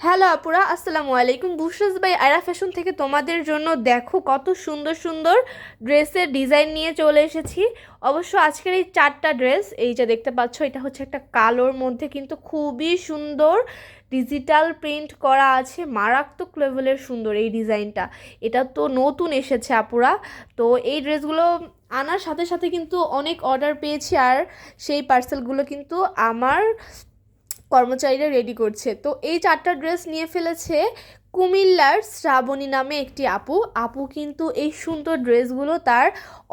Hello আপুরা, আসসালামু আলাইকুম। বুশরাস বাই আয়রা ফ্যাশন থেকে তোমাদের জন্য দেখো কত সুন্দর সুন্দর ড্রেসের ডিজাইন নিয়ে চলে এসেছি। অবশ্য আজকের এই চারটা ড্রেস, এই যে দেখতে পাচ্ছ, এটা হচ্ছে একটা কালোর মধ্যে কিন্তু খুবই সুন্দর ডিজিটাল প্রিন্ট করা আছে, মারাত্মক লেভেলের সুন্দর এই ডিজাইনটা। এটা তো নতুন এসেছে আপুরা। তো এই ড্রেসগুলো আনার সাথে সাথে কিন্তু অনেক অর্ডার পেয়েছি আর সেই পার্সেলগুলো কিন্তু আমার কর্মচারীরা রেডি করছে। তো এই চারটা ড্রেস নিয়ে ফেলেছে কুমিল্লার শ্রাবণী নামে একটি আপু। আপু কিন্তু এই সুন্দর ড্রেসগুলো তার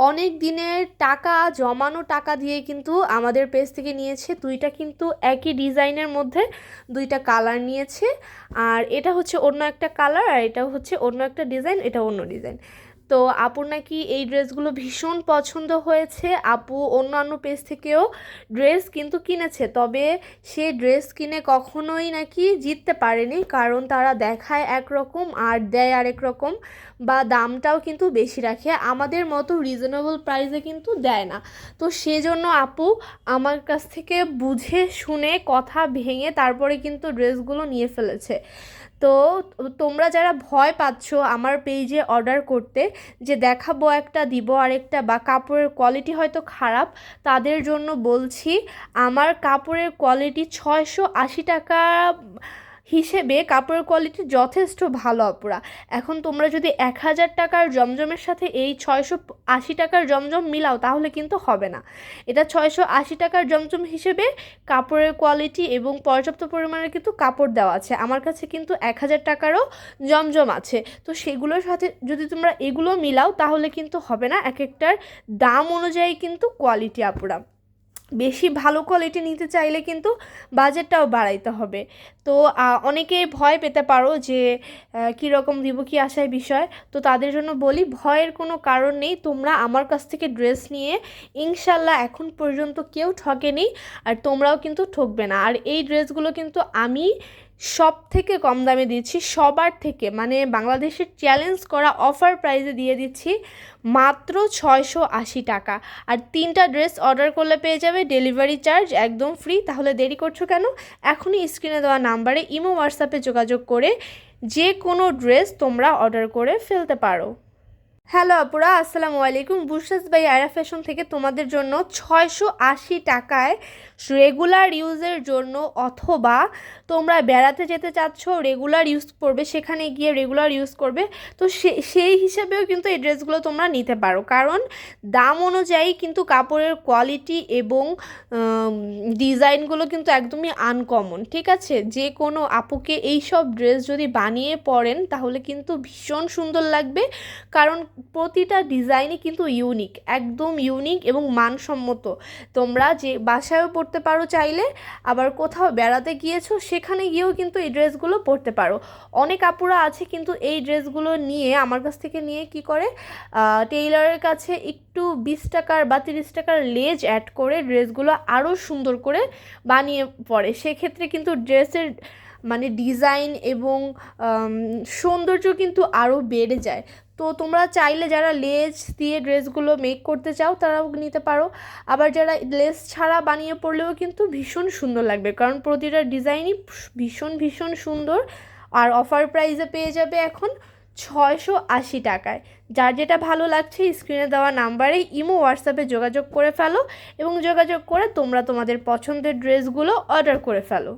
অনেক দিনের টাকা, জমানো টাকা দিয়ে কিন্তু আমাদের পেজ থেকে নিয়েছে। দুইটা কিন্তু একই ডিজাইনের মধ্যে দুইটা কালার নিয়েছে। আর এটা হচ্ছে অন্য একটা কালার আর এটা হচ্ছে অন্য একটা ডিজাইন এটা অন্য ডিজাইন তো আপুর নাকি এই ড্রেসগুলো ভীষণ পছন্দ হয়েছে। আপু অন্যান্য পেজ থেকেও ড্রেস কিন্তু কিনেছে, তবে সে ড্রেস কিনে কখনোই নাকি জিততে পারেনি, কারণ তারা দেখায় একরকম আর দেয় আরেক রকম বা দামটাও কিন্তু বেশি রাখে। আমাদের মতো রিজনেবল প্রাইসে কিন্তু দেয় না। তো সেজন্য আপু আমার কাছ থেকে বুঝে শুনে কথা ভেঙে তারপরে কিন্তু ড্রেসগুলো নিয়ে ফেলেছে। তো তোমরা যারা ভয় পাচ্ছ আমার পেজে অর্ডার করতে, যে দেখাবো একটা, দিব আরেকটা, বা কাপড়ের কোয়ালিটি হয়তো খারাপ, তাদের জন্য বলছি, আমার কাপড়ের কোয়ালিটি ছয়শো আশি টাকা হিসেবে কাপড়ের কোয়ালিটি যথেষ্ট ভালো অপরা এখন তোমরা যদি এক হাজার টাকার জমজমের সাথে এই ছয়শো আশি টাকার জমজম মিলাও, তাহলে কিন্তু হবে না। এটা ছয়শো আশি টাকার জমজম হিসেবে কাপড়ের কোয়ালিটি এবং পর্যাপ্ত পরিমাণে কিন্তু কাপড় দেওয়া আছে। আমার কাছে কিন্তু এক হাজার টাকারও জমজম আছে। তো সেগুলোর সাথে যদি তোমরা এগুলো মিলাও, তাহলে কিন্তু হবে না। এক একটার দাম অনুযায়ী কিন্তু কোয়ালিটি আপুরা। বেশি ভালো কোয়ালিটি নিতে চাইলে কিন্তু বাজেটটাও বাড়াইতে হবে। তো অনেকে ভয় পেতে পারো যে কীরকম দিব, কি আসায় বিষয়। তো তাদের জন্য বলি, ভয়ের কোনো কারণ নেই। তোমরা আমার কাছ থেকে ড্রেস নিয়ে ইনশাল্লাহ এখন পর্যন্ত কেউ ঠকেনি, আর তোমরাও কিন্তু ঠকবে না। আর এই ড্রেসগুলো কিন্তু আমি সব থেকে কম দামে দিচ্ছি, সবার থেকে। মানে বাংলাদেশের চ্যালেঞ্জ করা অফার প্রাইজে দিয়ে দিচ্ছি মাত্র ছয়শো আশি টাকা। আর তিনটা ড্রেস অর্ডার করলে পেয়ে যাবে ডেলিভারি চার্জ একদম ফ্রি তাহলে দেরি করছ কেন? এখনই স্ক্রিনে দেওয়া নাম্বারে ইমো হোয়াটসঅ্যাপে যোগাযোগ করে যে কোনো ড্রেস তোমরা অর্ডার করে ফেলতে পারো। হ্যালো আপুরা, আসসালামু আলাইকুম। বুশাস বাই আয়রা ফ্যাশন থেকে তোমাদের জন্য ছয়শো আশি টাকায় রেগুলার ইউজের জন্য অথবা তোমরা বেড়াতে যেতে চাচ্ছ, রেগুলার ইউজ করবে, সেখানে গিয়ে রেগুলার ইউজ করবে, তো সেই হিসাবেও কিন্তু এই ড্রেসগুলো তোমরা নিতে পারো। কারণ দাম অনুযায়ী কিন্তু কাপড়ের কোয়ালিটি এবং ডিজাইনগুলো কিন্তু একদমই আনকমন, ঠিক আছে? যে কোনো আপুকে এই সব ড্রেস যদি বানিয়ে পরেন, তাহলে কিন্তু ভীষণ সুন্দর লাগবে। কারণ প্রতিটা ডিজাইনই কিন্তু ইউনিক একদম ইউনিক এবং মানসম্মত। তোমরা যে বাসায়ও পড়তে পারো চাইলে, আবার কোথাও বেড়াতে গিয়েছো, সেখানে গিয়েও কিন্তু এই ড্রেসগুলো পরতে পারো। অনেক আপুরা আছে কিন্তু এই ড্রেসগুলো নিয়ে, আমার কাছ থেকে নিয়ে কি করে টেইলারের কাছে একটু বিশ টাকার বা তিরিশ টাকার লেজ অ্যাড করে ড্রেসগুলো আরও সুন্দর করে বানিয়ে পড়ে। সেক্ষেত্রে কিন্তু ড্রেসের মানে ডিজাইন এবং সৌন্দর্য কিন্তু আরও বেড়ে যায়। তো তোমরা চাইলে যারা লেজ দিয়ে ড্রেসগুলো মেক করতে চাও তারাও নিতে পারো। আবার যারা লেস ছাড়া বানিয়ে পড়লেও কিন্তু ভীষণ সুন্দর লাগবে। কারণ প্রতিটা ডিজাইনই ভীষণ ভীষণ সুন্দর। আর অফার প্রাইসে পেয়ে যাবে এখন ছয়শো আশি টাকায়। যার যেটা ভালো লাগছে স্ক্রিনে দেওয়া নাম্বারে ইমো হোয়াটসঅ্যাপে যোগাযোগ করে ফেলো এবং যোগাযোগ করে তোমরা তোমাদের পছন্দের ড্রেসগুলো অর্ডার করে ফেলো।